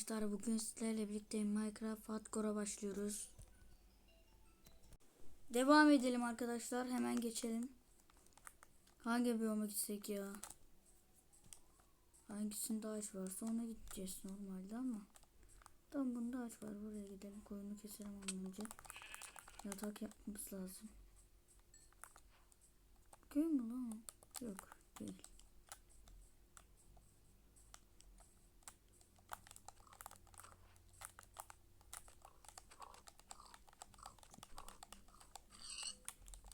Arkadaşlar bugün sizlerle birlikte Minecraft Hardcore'a başlıyoruz. Devam edelim arkadaşlar. Hemen geçelim. Hangi biyoma gitsek ya? Hangisinde ağaç varsa ona gideceğiz normalde ama. Tamam bunda ağaç var. Buraya gidelim. Koyunu keselim ondan önce. Yatak yapmamız lazım. Köy mü lan? Yok değil.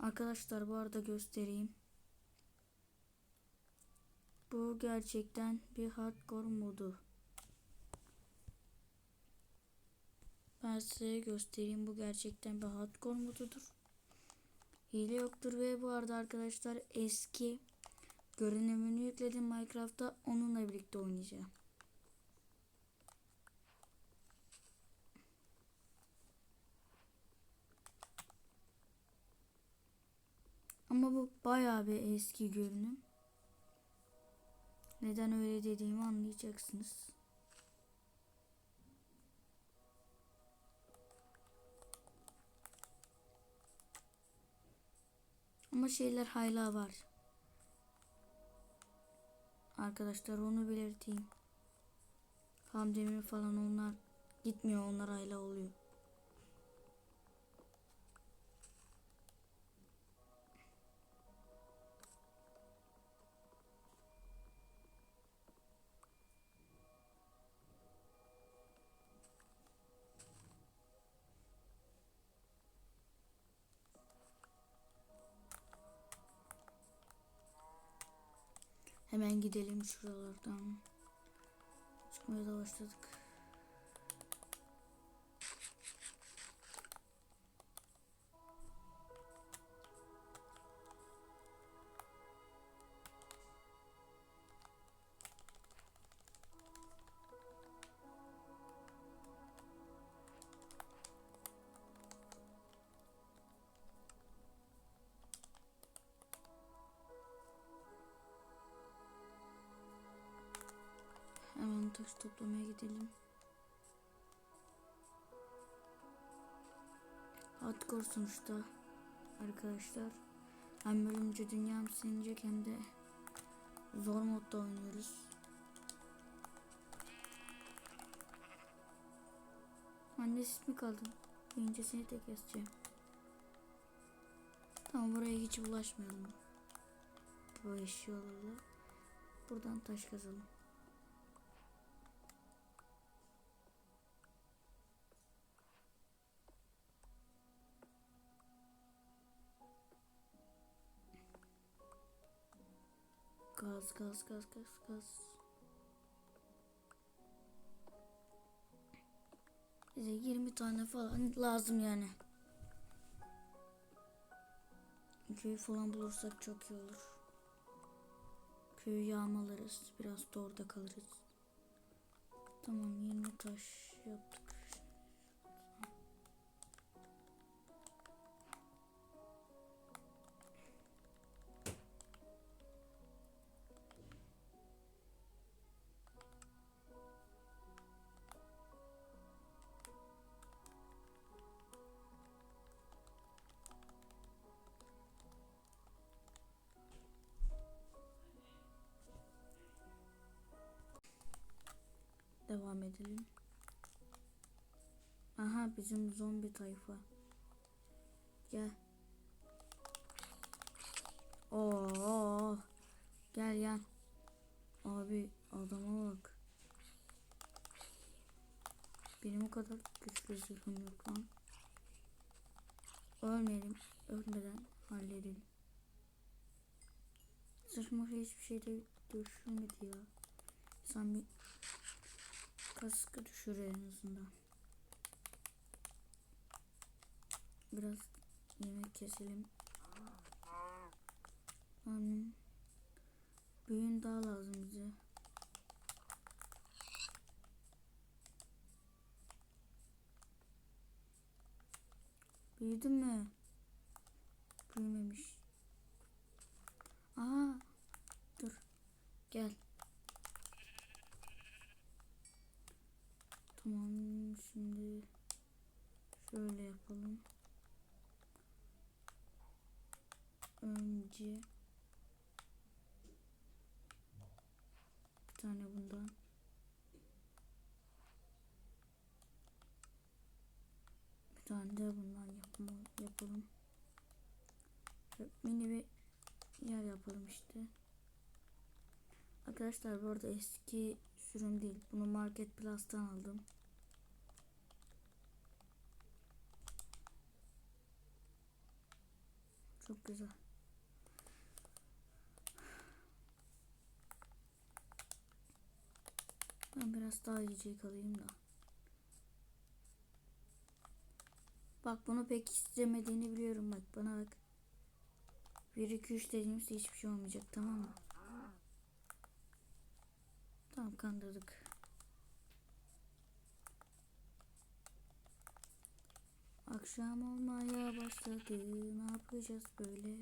Arkadaşlar bu arada göstereyim. Bu gerçekten bir hardcore modu. Ben size göstereyim bu gerçekten bir hardcore modudur. Hile yoktur ve bu arada arkadaşlar eski görünümünü yükledim Minecraft'ta onunla birlikte oynayacağım. Ama bu bayağı bir eski görünüm. Neden öyle dediğimi anlayacaksınız. Ama şeyler hala var. Arkadaşlar onu belirteyim. Hamdemir falan onlar gitmiyor onlar hala oluyor. Hemen gidelim şuralardan. Çıkmaya da başladık. Taş toplamaya gidelim. Hardcore sonuçta arkadaşlar. Hem bölümcü dünyam silinecek hem de zor modda oynuyoruz. Annesiz mi kaldın? Önce seni de keseceğim. Tamam buraya hiç bulaşmayalım. Bu eşyalarla. Buradan taş kazalım. Gaz gaz gaz gaz gaz. Bize 20 tane falan lazım yani. Köy falan bulursak çok iyi olur. Köyü yağmalarız. Biraz da orada kalırız. Tamam 20 taş yaptık. Devam edelim. Aha bizim zombi tayfa. Gel. Oo. Gel gel. Abi adama bak. Benim o kadar güçlü zırhım yok lan. Ölmeyelim. Ölmeden halledelim. Zırhıma hiçbir şey de düşürmedi ya. Sen bir kaskı düşür en azından. Biraz yemek keselim. Hmm. Büyün daha lazım bize. Büyüdü mü? Büyümemiş. Aa, dur. Gel. Tamam şimdi şöyle yapalım. Önce bir tane bundan. Bir tane de bundan yapalım. Mini bir yer yapalım işte. Arkadaşlar bu arada eski sürüm değil. Bunu Market Plus'tan aldım. Çok güzel. Ben biraz daha yiyecek alayım da. Bak bunu pek istemediğini biliyorum bak bana bak. 1 2 3 dediğimizde hiçbir şey olmayacak tamam mı? Tamam kandırdık. Akşam olmaya başladı. Ne yapacağız böyle?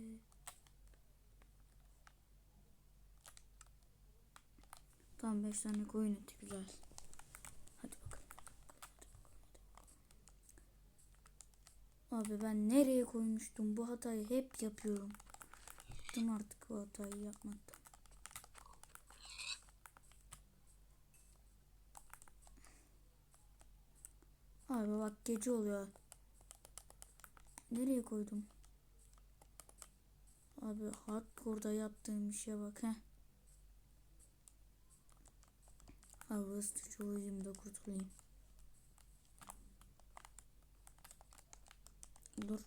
Tam 5 tane koyun eti güzel. Hadi bakalım. Abi ben nereye koymuştum? Bu hatayı hep yapıyorum. Bıktım artık bu hatayı yapmaktan. Abi bak gece oluyor. Nereye koydum? Abi hardcore'da yaptığım işe bak he. Abi hızlıca uyuyayım da kurtulayım. Dur.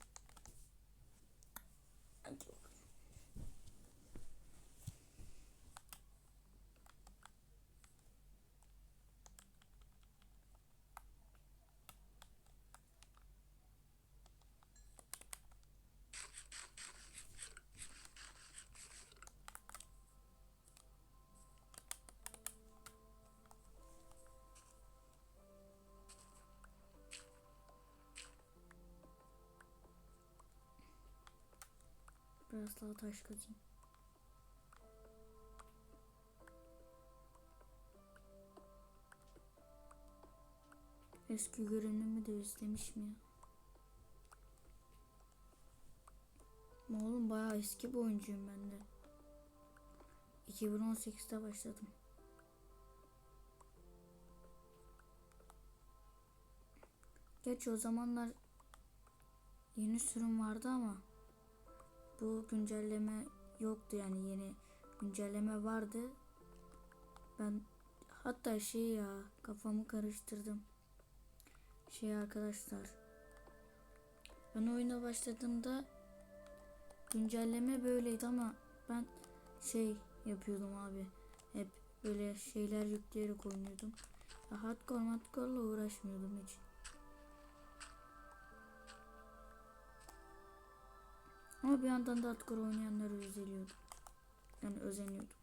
Biraz daha taş kazayım. Eski görünümü de özlemiş mi ya? Oğlum bayağı eski bir oyuncuyum ben de. 2018'de başladım. Geç o zamanlar yeni sürüm vardı ama bu güncelleme yoktu yani yeni güncelleme vardı. Ben hatta şey ya kafamı karıştırdım. Şey arkadaşlar. Ben oyuna başladığımda güncelleme böyleydi ama ben şey yapıyordum abi. Hep böyle şeyler yükleyerek oynuyordum. Hardcore hardcore'la uğraşmıyordum hiç. Ama bir yandan da hardcore oynayanlara üzülüyordum. Yani özeniyordum.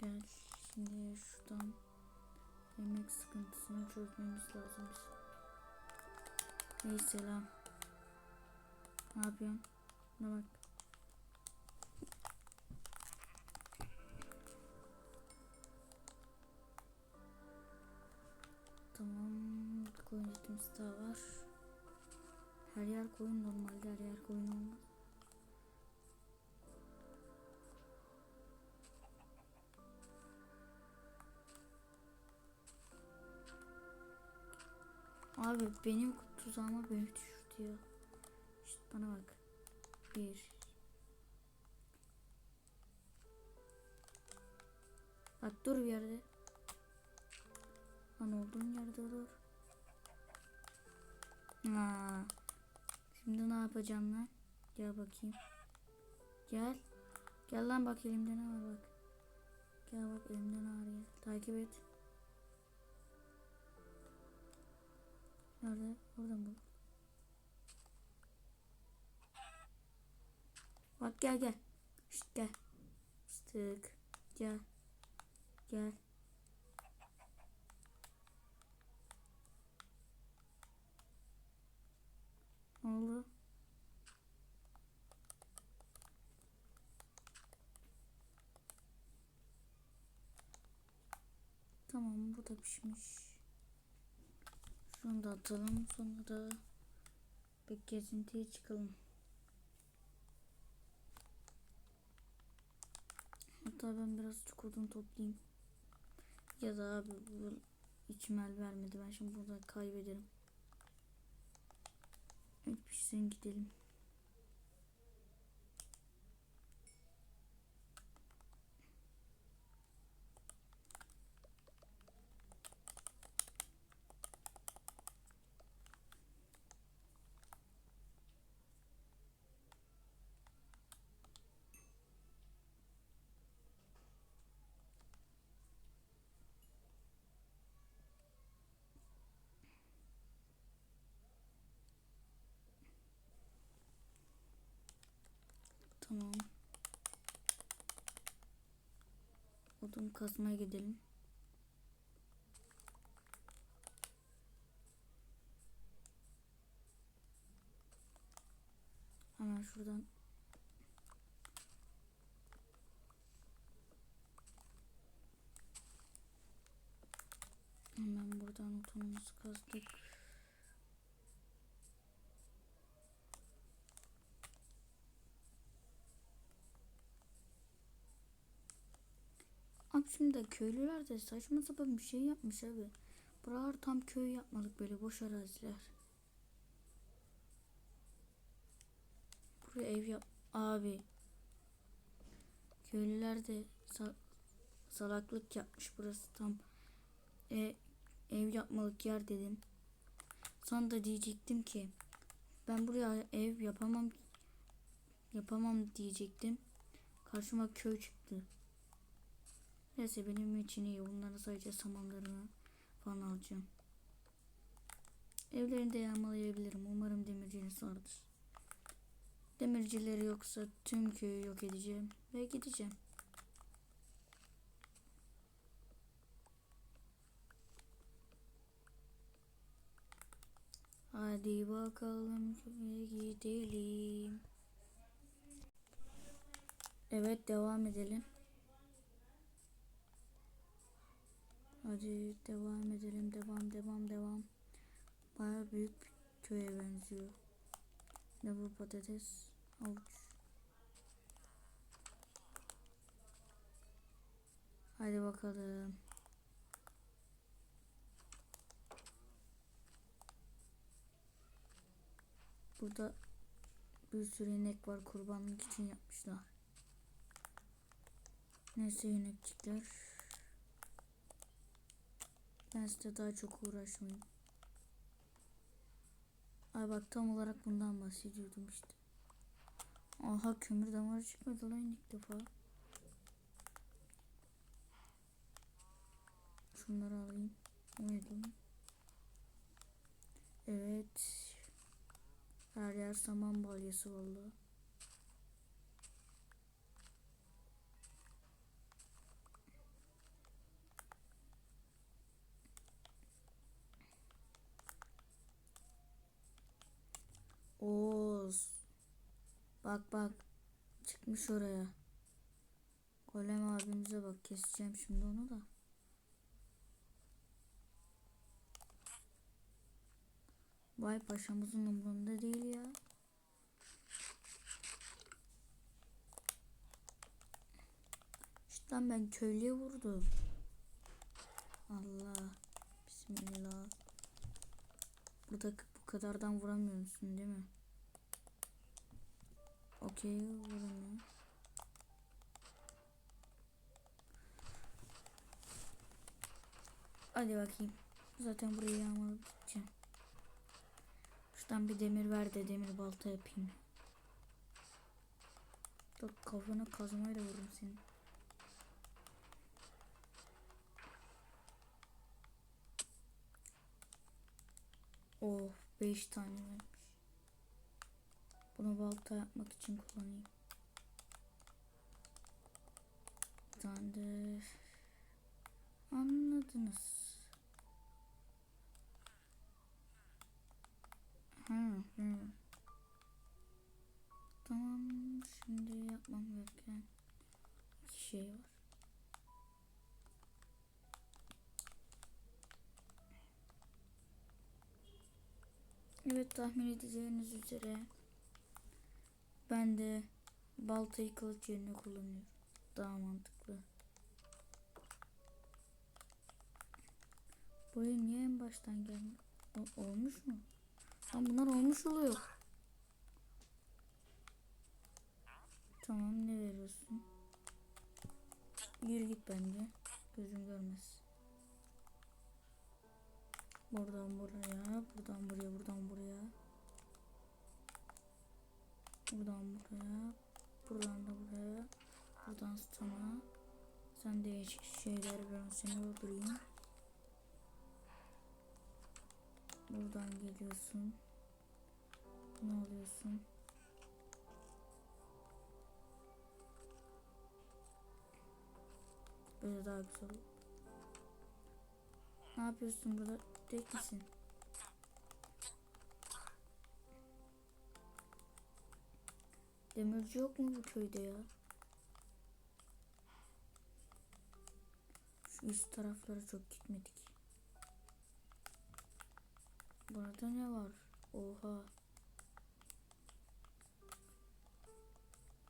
Gel şimdi şuradan yemek sıkıntısını çözmemiz lazım. Hey selam. Ne yapıyorsun? Ne bak. Tamam. Koyun etimiz daha var. Her yer koyun normalde her yer koyun olmaz. Abi benim tuzağıma beni düşürdü ya. İşte bana bak. Bir. Bak dur bir yerde. Lan olduğun yerde dur. Ha. Şimdi ne yapacağım lan? Gel bakayım. Gel. Gel lan bak elimde ne var bak. Gel bak elimde ne var gel. Takip et. Nerede? Orada mı? Bak gel gel. Şşt gel. Fıstık. Gel. Gel. Oldu? Tamam bu da pişmiş. Şunu da atalım sonra da bir gezintiye çıkalım. Hatta ben birazcık odun toplayayım. Ya da abi bu içmel vermedi. Ben şimdi burada kaybederim. Evet pişsin gidelim. Tamam. Odun kazmaya gidelim. Hemen şuradan Hemen buradan odunumuzu kazdık. Şimdi köylüler de saçma sapan bir şey yapmış abi. Buralar tam köy yapmadık böyle boş araziler. Buraya ev yap abi. Köylüler de sa- salaklık yapmış burası tam e, ev yapmalık yer dedim. Sonra da diyecektim ki ben buraya ev yapamam yapamam diyecektim. Karşıma köy çıktı. Neyse benim için iyi. Bunları sadece samanlarını falan alacağım. Evlerini de yağmalayabilirim. Umarım demirciniz vardır. Demircileri yoksa tüm köyü yok edeceğim ve gideceğim. Hadi bakalım köye gidelim. Evet devam edelim. Hadi devam edelim. Devam devam devam. Baya büyük bir köye benziyor. Ne bu patates? Avuç. Hadi bakalım. Burada bir sürü inek var kurbanlık için yapmışlar. Neyse inekçikler. Ben size daha çok uğraşmayayım. Ay bak tam olarak bundan bahsediyordum işte. Aha kömür damarı çıkmadı lan ilk defa. Şunları alayım. Uyudum. Evet. Her yer saman balyası vallahi. Oğuz. Bak bak. Çıkmış oraya. Golem abimize bak. Keseceğim şimdi onu da. Vay paşamızın umurunda değil ya. İşte ben köylüye vurdum. Allah. Bismillah. Burada bu kadardan vuramıyorsun değil mi? Okey vuramıyor. Hadi bakayım. Zaten burayı yağmalayıp gideceğim. Şuradan bir demir ver de demir balta yapayım. Bak kafana kazmayla vururum seni. Oh 5 tane vermiş. Bunu balta yapmak için kullanayım. Bir tane de anladınız. Hı hı. Tamam şimdi yapmam gereken iki şey var. Evet tahmin edeceğiniz üzere ben de baltayı kılıç yerine kullanıyorum. Daha mantıklı. Buraya niye en baştan gelmiyor? Olmuş mu? Lan bunlar olmuş oluyor. Tamam ne veriyorsun? Yürü git bence. Gözüm görmez. Buradan buraya, buradan buraya, buradan buraya. Buradan buraya, buradan da buraya. Buradan sana. Sen değişik şeyler ben seni öldüreyim. Buradan geliyorsun. Ne oluyorsun? Böyle daha güzel. Ne yapıyorsun burada? Tek misin? Demirci yok mu bu köyde ya? Şu üst taraflara çok gitmedik. Burada ne var? Oha.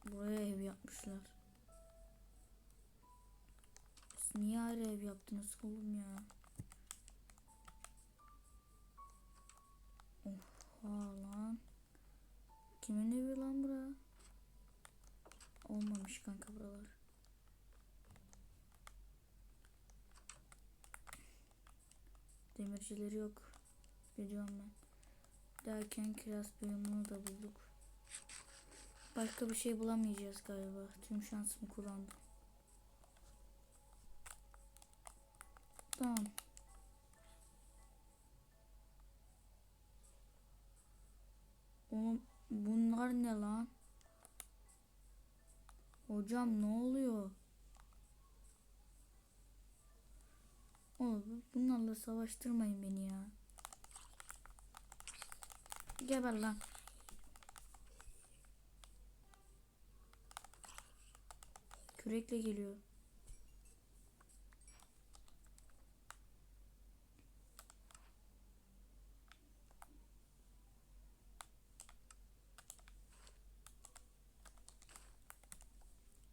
Buraya ev yapmışlar. Siz niye ayrı ev yaptınız oğlum ya? Oha lan. Kimin evi lan bura? Olmamış kanka buralar. Demircileri yok. Biliyorum ben. Derken kiraz bölümünü da bulduk. Başka bir şey bulamayacağız galiba. Tüm şansımı kullandım. Tamam. Bunlar ne lan? Hocam ne oluyor? Oğlum bunlarla savaştırmayın beni ya. Geber lan. Kürekle geliyor.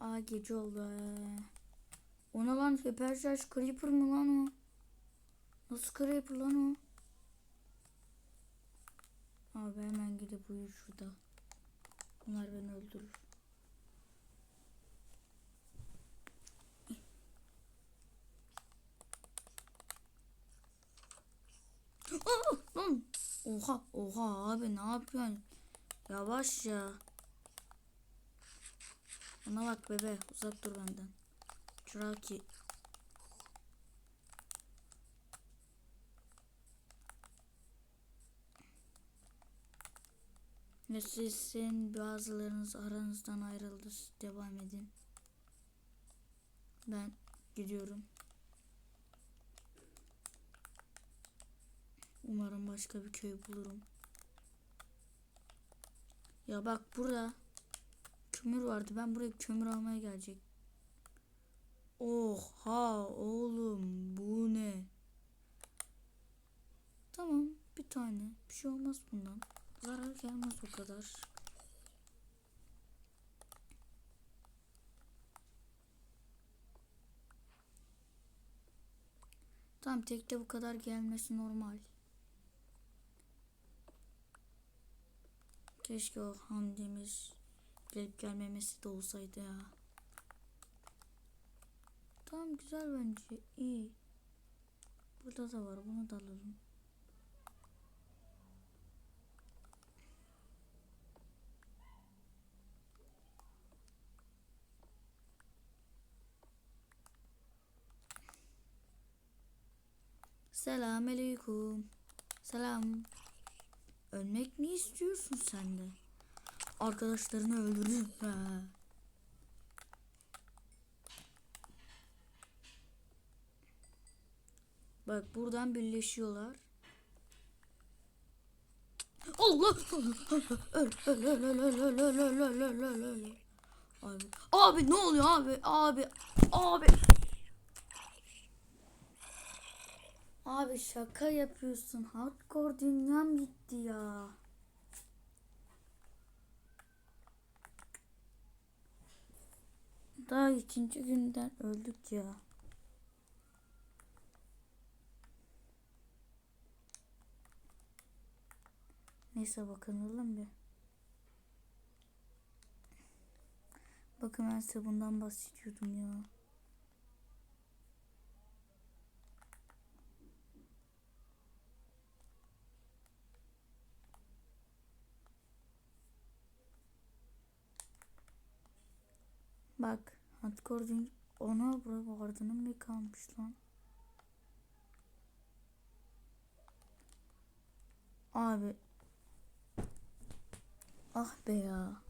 Aa gece oldu. O ne lan? Hyper Charge Creeper mı lan o? Nasıl Creeper lan o? Abi hemen gidip uyur şurada. Bunlar beni öldürür. Oha oha abi ne yapıyorsun? Yavaş ya. Ona bak bebe uzak dur benden. Çuraki. Ve sizin bazılarınız aranızdan ayrıldı. Devam edin. Ben gidiyorum. Umarım başka bir köy bulurum. Ya bak burada kömür vardı. Ben buraya kömür almaya gelecek. Oha oğlum bu ne? Tamam bir tane. Bir şey olmaz bundan. Zarar gelmez o kadar. Tamam tekte bu kadar gelmesi normal. Keşke o hamdimiz gelip gelmemesi de olsaydı ya. Tamam güzel bence. iyi. Burada da var. Bunu da alalım. Selamünaleyküm. Selam. Ölmek mi istiyorsun sen de? Arkadaşlarını öldürürüm. Ha. Bak buradan birleşiyorlar. Allah! Abi, abi ne oluyor abi? Abi, abi. Abi şaka yapıyorsun. Hardcore dünyam gitti ya. Daha ikinci günden öldük ya. Neyse bakalım bir. Bakın ben size bundan bahsediyordum ya. Bak dünya ona bura vardının mı kalmış lan? Abi. Ah be ya.